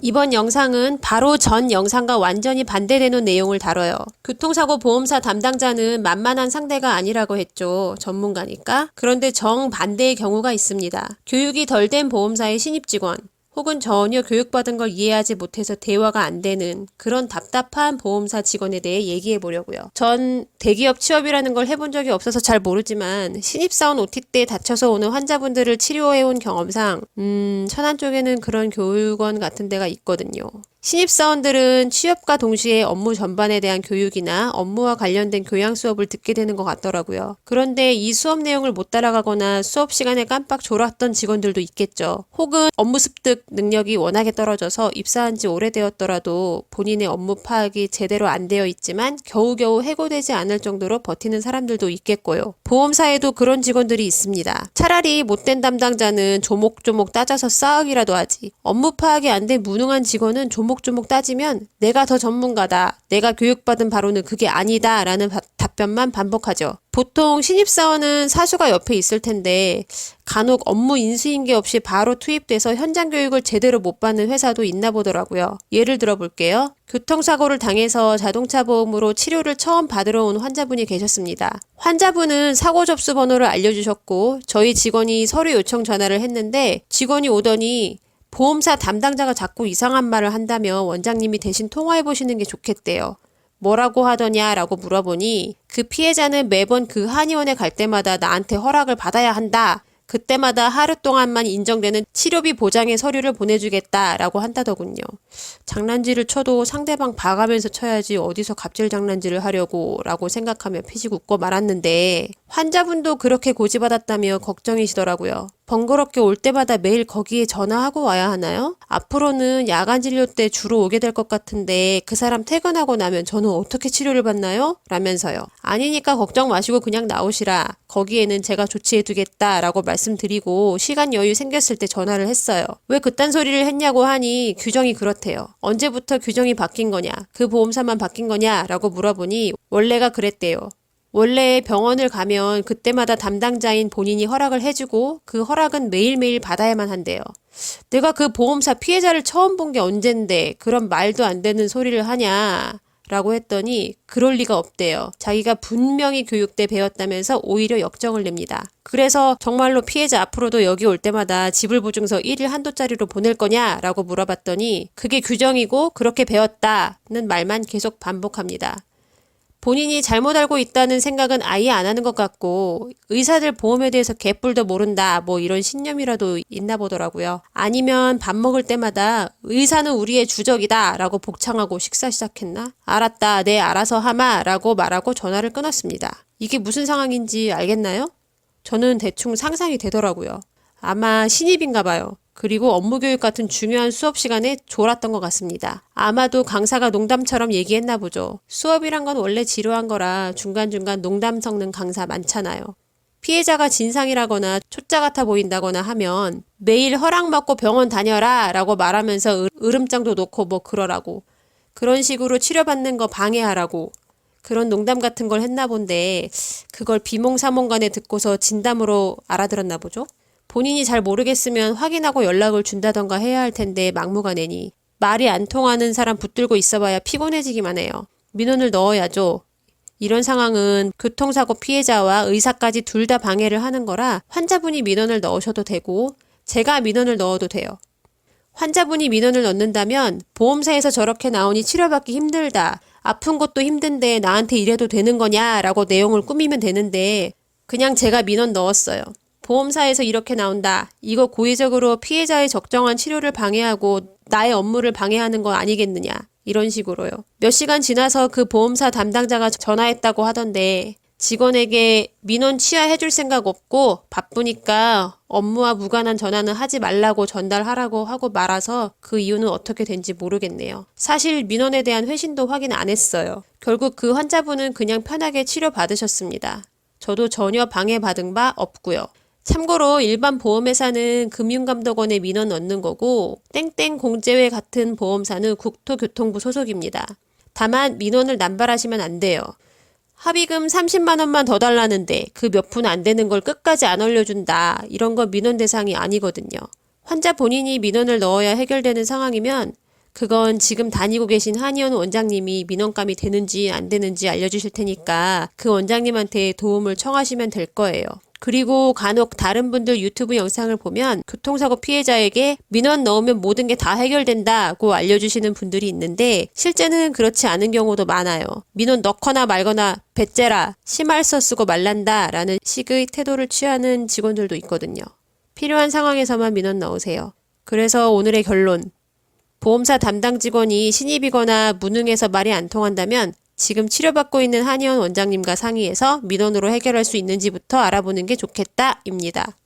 이번 영상은 바로 전 영상과 완전히 반대되는 내용을 다뤄요. 교통사고 보험사 담당자는 만만한 상대가 아니라고 했죠. 전문가니까. 그런데 정반대의 경우가 있습니다. 교육이 덜 된 보험사의 신입 직원. 혹은 전혀 교육받은 걸 이해하지 못해서 대화가 안 되는 그런 답답한 보험사 직원에 대해 얘기해 보려고요. 전 대기업 취업이라는 걸 해본 적이 없어서 잘 모르지만 신입사원 OT 때 다쳐서 오는 환자분들을 치료해 온 경험상 음, 천안 쪽에는 그런 교육원 같은 데가 있거든요. 신입사원들은 취업과 동시에 업무 전반에 대한 교육이나 업무와 관련된 교양 수업을 듣게 되는 것 같더라고요. 그런데 이 수업 내용을 못 따라가거나 수업 시간에 깜빡 졸았던 직원들도 있겠죠. 혹은 업무 습득 능력이 워낙에 떨어져서 입사한 지 오래되었더라도 본인의 업무 파악이 제대로 안 되어 있지만 겨우겨우 해고되지 않을 정도로 버티는 사람들도 있겠고요. 보험사에도 그런 직원들이 있습니다. 차라리 못된 담당자는 조목조목 따져서 싸우기라도 하지. 업무 파악이 안 된 무능한 직원은 조목 조목 따지면 내가 더 전문가다. 내가 교육받은 바로는 그게 아니다. 라는 바- 답변만 반복하죠. 보통 신입사원은 사수가 옆에 있을 텐데 간혹 업무 인수인계 없이 바로 투입돼서 현장 교육을 제대로 못 받는 회사도 있나 보더라고요. 예를 들어 볼게요. 교통사고를 당해서 자동차 보험으로 치료를 처음 받으러 온 환자분이 계셨습니다. 환자분은 사고 접수 번호를 알려주셨고 저희 직원이 서류 요청 전화를 했는데 직원이 오더니 보험사 담당자가 자꾸 이상한 말을 한다며 원장님이 대신 통화해 보시는 게 좋겠대요. 뭐라고 하더냐라고 물어보니 그 피해자는 매번 그 한의원에 갈 때마다 나한테 허락을 받아야 한다. 그때마다 하루 동안만 인정되는 치료비 보장의 서류를 보내주겠다라고 한다더군요. 장난질을 쳐도 상대방 봐가면서 쳐야지 어디서 갑질 장난질을 하려고 라고 생각하며 피식 웃고 말았는데 환자분도 그렇게 고지받았다며 걱정이시더라고요. 번거롭게 올 때마다 매일 거기에 전화하고 와야 하나요? 앞으로는 야간 진료 때 주로 오게 될 것 같은데 그 사람 퇴근하고 나면 저는 어떻게 치료를 받나요? 라면서요. 아니니까 걱정 마시고 그냥 나오시라. 거기에는 제가 조치해 두겠다 라고 말씀드리고 시간 여유 생겼을 때 전화를 했어요. 왜 그딴 소리를 했냐고 하니 규정이 그렇대요. 언제부터 규정이 바뀐 거냐? 그 보험사만 바뀐 거냐? 라고 물어보니 원래가 그랬대요. 원래 병원을 가면 그때마다 담당자인 본인이 허락을 해주고 그 허락은 매일매일 받아야만 한대요. 내가 그 보험사 피해자를 처음 본 게 언젠데 그런 말도 안 되는 소리를 하냐? 라고 했더니 그럴 리가 없대요. 자기가 분명히 교육 때 배웠다면서 오히려 역정을 냅니다. 그래서 정말로 피해자 앞으로도 여기 올 때마다 지불 보증서 1일 한도짜리로 보낼 거냐? 라고 물어봤더니 그게 규정이고 그렇게 배웠다는 말만 계속 반복합니다. 본인이 잘못 알고 있다는 생각은 아예 안 하는 것 같고 의사들 보험에 대해서 개뿔도 모른다 뭐 이런 신념이라도 있나 보더라고요. 아니면 밥 먹을 때마다 의사는 우리의 주적이다 라고 복창하고 식사 시작했나? 알았다 네 알아서 하마 라고 말하고 전화를 끊었습니다. 이게 무슨 상황인지 알겠나요? 저는 대충 상상이 되더라고요. 아마 신입인가 봐요. 그리고 업무 교육 같은 중요한 수업 시간에 졸았던 것 같습니다. 아마도 강사가 농담처럼 얘기했나 보죠. 수업이란 건 원래 지루한 거라 중간중간 농담 섞는 강사 많잖아요. 피해자가 진상이라거나 초짜 같아 보인다거나 하면 매일 허락받고 병원 다녀라 라고 말하면서 을- 으름장도 놓고 뭐 그러라고. 그런 식으로 치료받는 거 방해하라고. 그런 농담 같은 걸 했나 본데 그걸 비몽사몽간에 듣고서 진담으로 알아들었나 보죠. 본인이 잘 모르겠으면 확인하고 연락을 준다던가 해야 할 텐데 막무가내니 말이 안 통하는 사람 붙들고 있어봐야 피곤해지기만 해요. 민원을 넣어야죠. 이런 상황은 교통사고 피해자와 의사까지 둘 다 방해를 하는 거라 환자분이 민원을 넣으셔도 되고 제가 민원을 넣어도 돼요. 환자분이 민원을 넣는다면 보험사에서 저렇게 나오니 치료받기 힘들다. 아픈 것도 힘든데 나한테 이래도 되는 거냐라고 내용을 꾸미면 되는데 그냥 제가 민원 넣었어요. 보험사에서 이렇게 나온다. 이거 고의적으로 피해자의 적정한 치료를 방해하고 나의 업무를 방해하는 거 아니겠느냐. 이런 식으로요. 몇 시간 지나서 그 보험사 담당자가 전화했다고 하던데 직원에게 민원 취하해줄 생각 없고 바쁘니까 업무와 무관한 전화는 하지 말라고 전달하라고 하고 말아서 그 이유는 어떻게 된지 모르겠네요. 사실 민원에 대한 회신도 확인 안 했어요. 결국 그 환자분은 그냥 편하게 치료받으셨습니다. 저도 전혀 방해받은 바 없고요. 참고로 일반 보험회사는 금융감독원에 민원 넣는 거고 땡땡 공제회 같은 보험사는 국토교통부 소속입니다. 다만 민원을 남발하시면 안 돼요. 합의금 30만 원만 더 달라는데 그 몇 푼 안 되는 걸 끝까지 안 올려준다. 이런 건 민원 대상이 아니거든요. 환자 본인이 민원을 넣어야 해결되는 상황이면 그건 지금 다니고 계신 한의원 원장님이 민원감이 되는지 안 되는지 알려주실 테니까 그 원장님한테 도움을 청하시면 될 거예요. 그리고 간혹 다른 분들 유튜브 영상을 보면 교통사고 피해자에게 민원 넣으면 모든 게 다 해결된다고 알려주시는 분들이 있는데 실제는 그렇지 않은 경우도 많아요. 민원 넣거나 말거나 배째라 심할서 쓰고 말란다 라는 식의 태도를 취하는 직원들도 있거든요. 필요한 상황에서만 민원 넣으세요. 그래서 오늘의 결론. 보험사 담당 직원이 신입이거나 무능해서 말이 안 통한다면 지금 치료받고 있는 한의원 원장님과 상의해서 민원으로 해결할 수 있는지부터 알아보는 게 좋겠다 입니다.